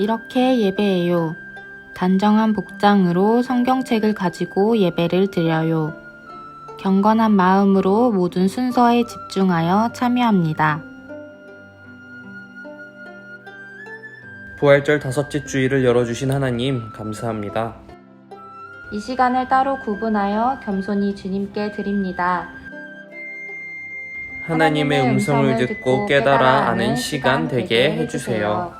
이렇게 예배해요. 단정한 복장으로 성경책을 가지고 예배를 드려요. 경건한 마음으로 모든 순서에 집중하여 참여합니다. 부활절 다섯째 주일을 열어주신 하나님 감사합니다. 이 시간을 따로 구분하여 겸손히 주님께 드립니다. 하나님의 음성을 듣고 깨달아 아는 시간 되게 해주세요.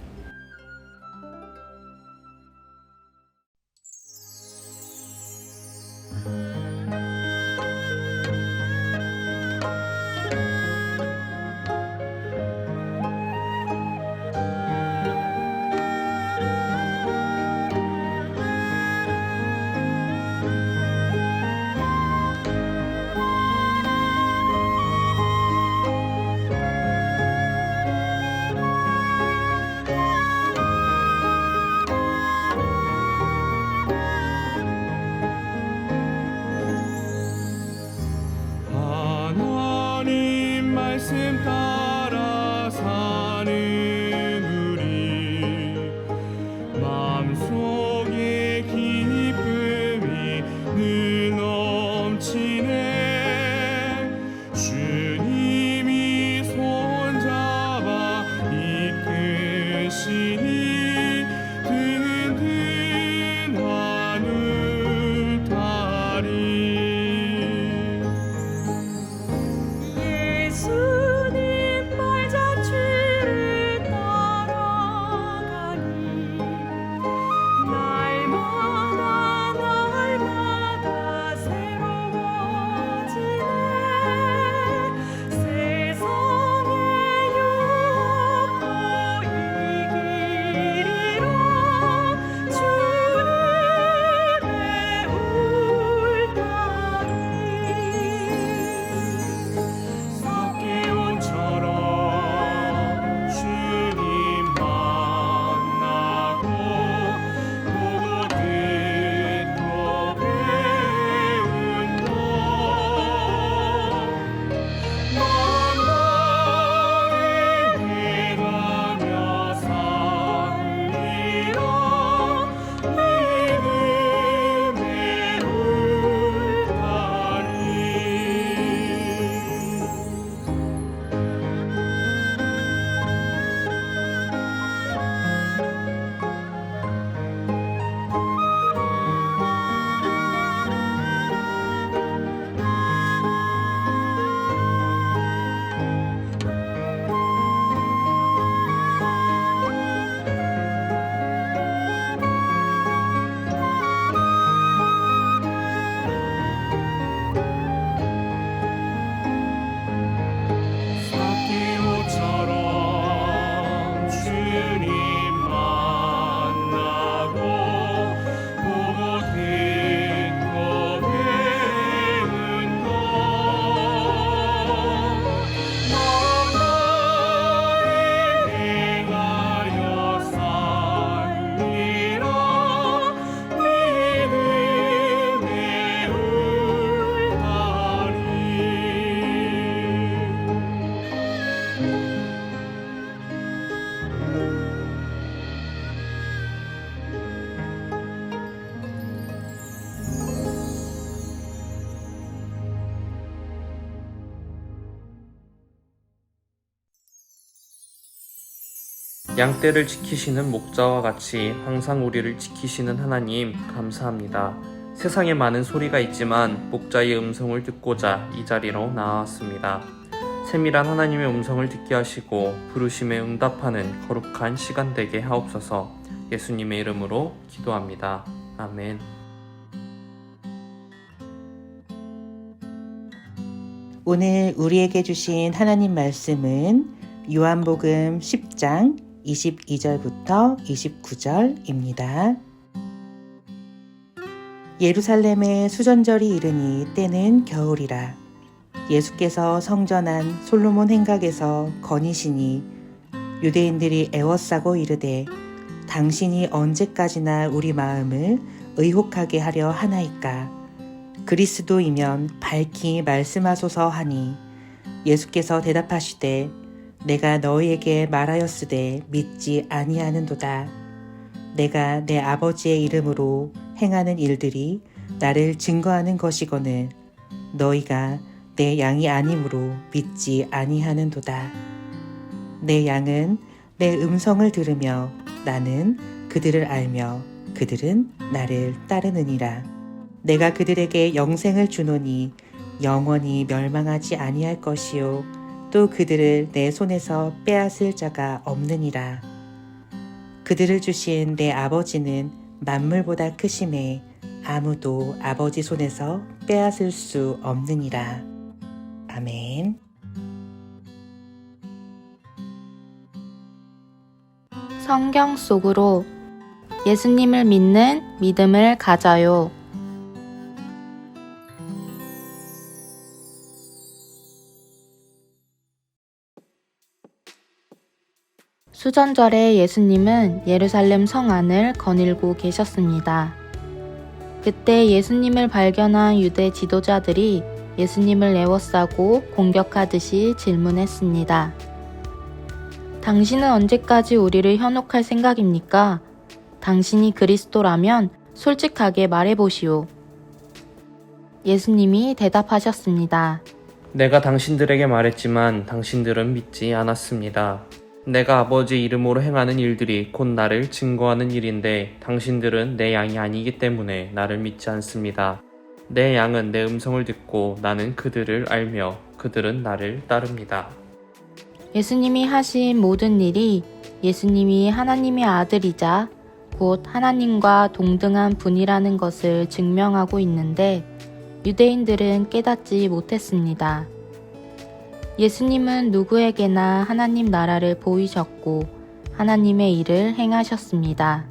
양떼를 지키시는 목자와 같이 항상 우리를 지키시는 하나님 감사합니다. 세상에 많은 소리가 있지만 목자의 음성을 듣고자 이 자리로 나왔습니다. 세밀한 하나님의 음성을 듣게 하시고 부르심에 응답하는 거룩한 시간 되게 하옵소서 예수님의 이름으로 기도합니다. 아멘. 오늘 우리에게 주신 하나님 말씀은 요한복음 10장 22절부터 29절입니다. 예루살렘에 수전절이 이르니 때는 겨울이라. 예수께서 성전한 솔로몬 행각에서 거니시니 유대인들이 애워싸고 이르되 당신이 언제까지나 우리 마음을 의혹하게 하려 하나이까. 그리스도이면 밝히 말씀하소서 하니 예수께서 대답하시되 내가 너희에게 말하였으되 믿지 아니하는도다. 내가 내 아버지의 이름으로 행하는 일들이 나를 증거하는 것이거늘 너희가 내 양이 아니므로 믿지 아니하는도다. 내 양은 내 음성을 들으며 나는 그들을 알며 그들은 나를 따르느니라. 내가 그들에게 영생을 주노니 영원히 멸망하지 아니할 것이요 또 그들을 내 손에서 빼앗을 자가 없느니라. 그들을 주신 내 아버지는 만물보다 크심에 아무도 아버지 손에서 빼앗을 수 없느니라. 아멘. 성경 속으로 예수님을 믿는 믿음을 가져요. 수전절에 예수님은 예루살렘 성 안을 거닐고 계셨습니다. 그때 예수님을 발견한 유대 지도자들이 예수님을 애워싸고 공격하듯이 질문했습니다. 당신은 언제까지 우리를 현혹할 생각입니까? 당신이 그리스도라면 솔직하게 말해보시오. 예수님이 대답하셨습니다. 내가 당신들에게 말했지만 당신들은 믿지 않았습니다. 내가 아버지 이름으로 행하는 일들이 곧 나를 증거하는 일인데 당신들은 내 양이 아니기 때문에 나를 믿지 않습니다. 내 양은 내 음성을 듣고 나는 그들을 알며 그들은 나를 따릅니다. 예수님이 하신 모든 일이 예수님이 하나님의 아들이자 곧 하나님과 동등한 분이라는 것을 증명하고 있는데 유대인들은 깨닫지 못했습니다. 예수님은 누구에게나 하나님 나라를 보이셨고 하나님의 일을 행하셨습니다.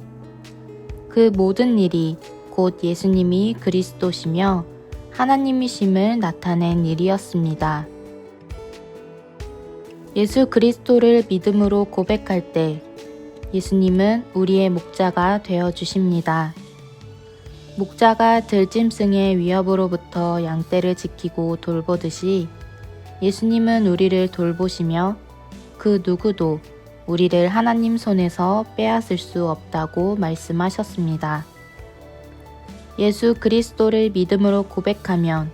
그 모든 일이 곧 예수님이 그리스도시며 하나님이심을 나타낸 일이었습니다. 예수 그리스도를 믿음으로 고백할 때 예수님은 우리의 목자가 되어 주십니다. 목자가 들짐승의 위협으로부터 양떼를 지키고 돌보듯이 예수님은 우리를 돌보시며 그 누구도 우리를 하나님 손에서 빼앗을 수 없다고 말씀하셨습니다. 예수 그리스도를 믿음으로 고백하면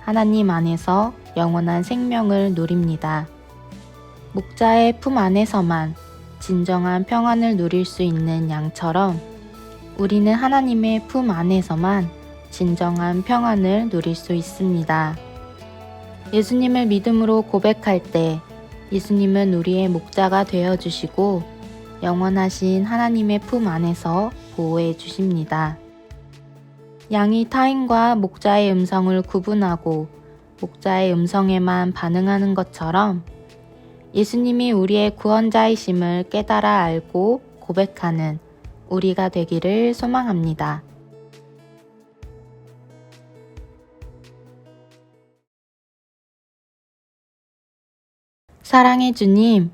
하나님 안에서 영원한 생명을 누립니다. 목자의 품 안에서만 진정한 평안을 누릴 수 있는 양처럼 우리는 하나님의 품 안에서만 진정한 평안을 누릴 수 있습니다. 예수님을 믿음으로 고백할 때 예수님은 우리의 목자가 되어 주시고 영원하신 하나님의 품 안에서 보호해 주십니다. 양이 타인과 목자의 음성을 구분하고 목자의 음성에만 반응하는 것처럼 예수님이 우리의 구원자이심을 깨달아 알고 고백하는 우리가 되기를 소망합니다. 사랑의 주님,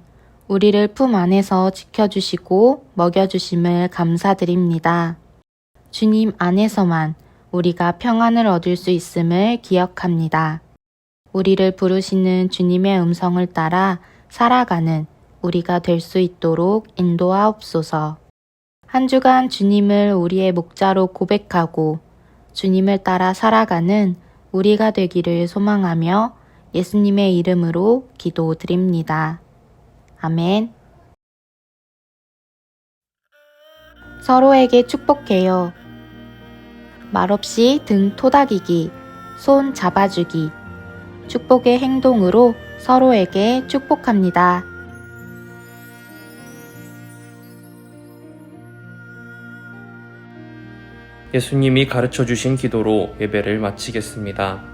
우리를 품 안에서 지켜주시고 먹여주심을 감사드립니다. 주님 안에서만 우리가 평안을 얻을 수 있음을 기억합니다. 우리를 부르시는 주님의 음성을 따라 살아가는 우리가 될 수 있도록 인도하옵소서. 한 주간 주님을 우리의 목자로 고백하고 주님을 따라 살아가는 우리가 되기를 소망하며 예수님의 이름으로 기도드립니다. 아멘. 서로에게 축복해요. 말없이 등 토닥이기, 손 잡아주기, 축복의 행동으로 서로에게 축복합니다. 예수님이 가르쳐 주신 기도로 예배를 마치겠습니다.